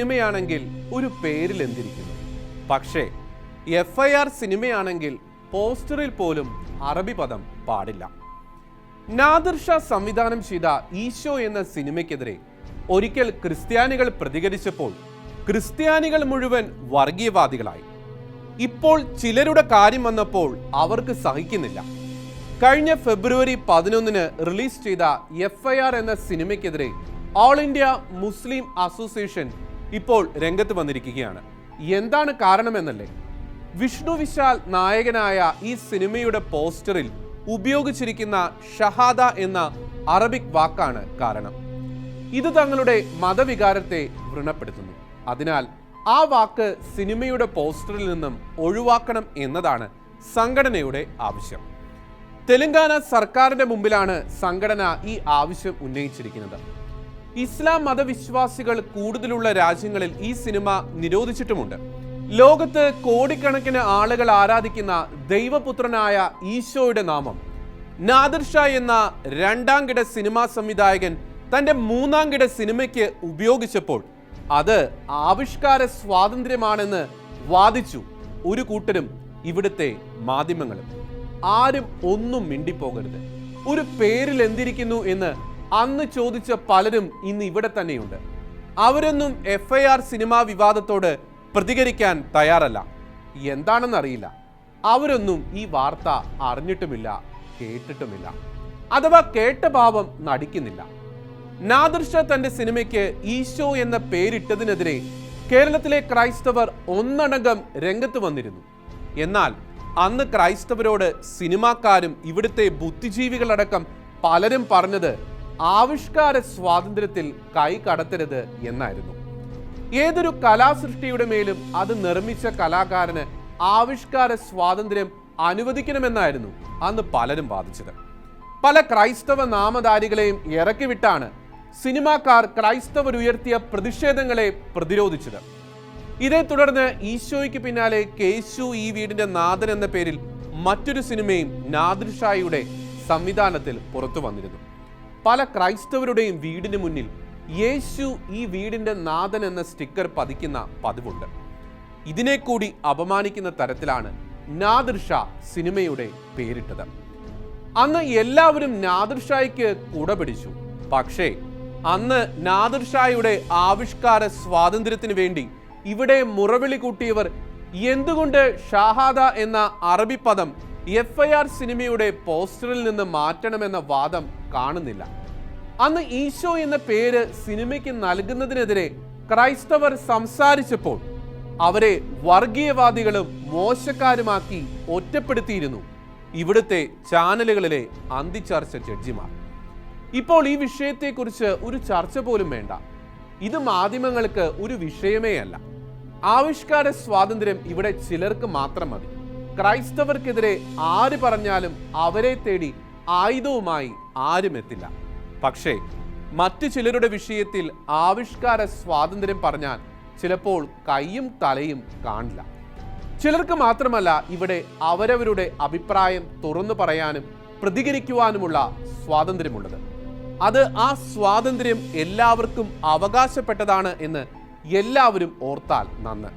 സിനിമയാണെങ്കിൽ ഒരു പേരിൽ എന്തിരിക്കുന്നു പക്ഷേ എഫ് ഐ ആർ സിനിമയാണെങ്കിൽ പോസ്റ്ററിൽ പോലും അറബി പദം പാടില്ല. നാദിർ ഷാ സംവിധാനം ചെയ്ത ഈശോ എന്ന സിനിമയ്ക്കെതിരെ ഒരിക്കൽ ക്രിസ്ത്യാനികൾ പ്രതികരിച്ചപ്പോൾ ക്രിസ്ത്യാനികൾ മുഴുവൻ വർഗീയവാദികളായി. ഇപ്പോൾ ചിലരുടെ കാര്യം വന്നപ്പോൾ അവർക്ക് സഹിക്കുന്നില്ല. കഴിഞ്ഞ ഫെബ്രുവരി പതിനൊന്നിന് റിലീസ് ചെയ്ത എഫ് ഐ ആർ എന്ന സിനിമയ്ക്കെതിരെ ഓൾ ഇന്ത്യ മുസ്ലിം അസോസിയേഷൻ ഇപ്പോൾ രംഗത്ത് വന്നിരിക്കുകയാണ്. എന്താണ് കാരണമെന്നല്ലേ? വിഷ്ണു വിശാൽ നായകനായ ഈ സിനിമയുടെ പോസ്റ്ററിൽ ഉപയോഗിച്ചിരിക്കുന്ന ഷഹാദ എന്ന അറബിക് വാക്കാണ് കാരണം. ഇത് തങ്ങളുടെ മതവികാരത്തെ വ്രണപ്പെടുത്തുന്നു. അതിനാൽ ആ വാക്ക് സിനിമയുടെ പോസ്റ്ററിൽ നിന്നും ഒഴിവാക്കണം എന്നതാണ് സംഘടനയുടെ ആവശ്യം. തെലങ്കാന സർക്കാരിന്റെ മുമ്പിലാണ് സംഘടന ഈ ആവശ്യം ഉന്നയിച്ചിരിക്കുന്നത്. ഇസ്ലാം മതവിശ്വാസികൾ കൂടുതലുള്ള രാജ്യങ്ങളിൽ ഈ സിനിമ നിരോധിച്ചിട്ടുമുണ്ട്. ലോകത്ത് കോടിക്കണക്കിന് ആളുകൾ ആരാധിക്കുന്ന ദൈവപുത്രനായ ഈശോയുടെ നാമം. നാദിർ ഷാ എന്ന രണ്ടാം കിട സിനിമാ സംവിധായകൻ തന്റെ മൂന്നാം കിട സിനിമയ്ക്ക് ഉപയോഗിച്ചപ്പോൾ അത് ആവിഷ്കാര സ്വാതന്ത്ര്യമാണെന്ന് വാദിച്ചു ഒരു കൂട്ടരും ഇവിടുത്തെ മാധ്യമങ്ങളും. ആരും ഒന്നും മിണ്ടിപ്പോകരുത്. ഒരു പേരിൽ എന്തിരിക്കുന്നു എന്ന് അന്ന് ചോദിച്ച പലരും ഇന്ന് ഇവിടെ തന്നെയുണ്ട്. അവരൊന്നും എഫ് ഐ ആർ സിനിമാ വിവാദത്തോട് പ്രതികരിക്കാൻ തയ്യാറല്ല. എന്താണെന്നറിയില്ല. അവരൊന്നും ഈ വാർത്ത അറിഞ്ഞിട്ടുമില്ല കേട്ടിട്ടുമില്ല. അഥവാ കേട്ട ഭാവം നടിക്കുന്നില്ല. നാദിർ തന്റെ സിനിമയ്ക്ക് ഈശോ എന്ന പേരിട്ടതിനെതിരെ കേരളത്തിലെ ക്രൈസ്തവർ ഒന്നടങ്കം രംഗത്ത് വന്നിരുന്നു. എന്നാൽ അന്ന് ക്രൈസ്തവരോട് സിനിമാക്കാരും ഇവിടുത്തെ ബുദ്ധിജീവികളടക്കം പലരും പറഞ്ഞത് ആവിഷ്കാര സ്വാതന്ത്ര്യത്തിൽ കൈ കടത്തരുത് എന്നായിരുന്നു. ഏതൊരു കലാസൃഷ്ടിയുടെ മേലും അത് നിർമ്മിച്ച കലാകാരന് ആവിഷ്കാര സ്വാതന്ത്ര്യം അനുവദിക്കണമെന്നായിരുന്നു അന്ന് പലരും വാദിച്ചത്. പല ക്രൈസ്തവ നാമധാരികളെയും ഇറക്കിവിട്ടാണ് സിനിമാക്കാർ ക്രൈസ്തവരുയർത്തിയ പ്രതിഷേധങ്ങളെ പ്രതിരോധിച്ചത്. ഇതേ തുടർന്ന് ഈശോയ്ക്ക് പിന്നാലെ കേശു ഈ വീടിന്റെ നാഥൻ എന്ന പേരിൽ മറ്റൊരു സിനിമയും നാദൃഷായിയുടെ സംവിധാനത്തിൽ പുറത്തു വന്നിരുന്നു. പല ക്രൈസ്തവരുടെയും വീടിന് മുന്നിൽ യേശു ഈ വീടിന്റെ നാഥൻ എന്ന സ്റ്റിക്കർ പതിക്കുന്ന പതിവുണ്ട്. ഇതിനെ കൂടി അപമാനിക്കുന്ന തരത്തിലാണ് നാദിർ സിനിമയുടെ പേരിട്ടത്. അന്ന് എല്ലാവരും നാദിർ കുട പിടിച്ചു പക്ഷേ അന്ന് നാദിർ ഷായുടെ ആവിഷ്കാര സ്വാതന്ത്ര്യത്തിന് വേണ്ടി ഇവിടെ മുറവിളി കൂട്ടിയവർ എന്തുകൊണ്ട് ഷാഹാദ എന്ന അറബി പദം എഫ് ഐ ആർ സിനിമയുടെ പോസ്റ്ററിൽ നിന്ന് മാറ്റണമെന്ന വാദം കാണുന്നില്ല. അന്ന് ഈശോ എന്ന പേര് സിനിമയ്ക്ക് നൽകുന്നതിനെതിരെ ക്രൈസ്തവർ സംസാരിച്ചപ്പോൾ അവരെ വർഗീയവാദികളും മോശക്കാരുമാക്കി ഒറ്റപ്പെടുത്തിയിരുന്നു. ഇവിടുത്തെ ചാനലുകളിലെ അന്തിച്ചർച്ച ജഡ്ജിമാർ. ഇപ്പോൾ ഈ വിഷയത്തെക്കുറിച്ച് ഒരു ചർച്ച പോലും വേണ്ട. ഇത് മാധ്യമങ്ങൾക്ക് ഒരു വിഷയമേ അല്ല. ആവിഷ്കാര സ്വാതന്ത്ര്യം ഇവിടെ ചിലർക്ക് മാത്രം മതി. ക്രൈസ്തവർക്കെതിരെ ആര് പറഞ്ഞാലും അവരെ തേടി ആയുധവുമായി ആരും എത്തില്ല. പക്ഷേ മറ്റു ചിലരുടെ വിഷയത്തിൽ ആവിഷ്കാര സ്വാതന്ത്ര്യം പറഞ്ഞാൽ ചിലപ്പോൾ കൈയും തലയും കാണില്ല. ചിലർക്ക് മാത്രമല്ല ഇവിടെ അവരവരുടെ അഭിപ്രായം തുറന്നു പറയാനും പ്രതികരിക്കുവാനുമുള്ള സ്വാതന്ത്ര്യമുള്ളത്. അത് ആ സ്വാതന്ത്ര്യം എല്ലാവർക്കും അവകാശപ്പെട്ടതാണ് എന്ന് എല്ലാവരും ഓർത്താൽ നന്ന്.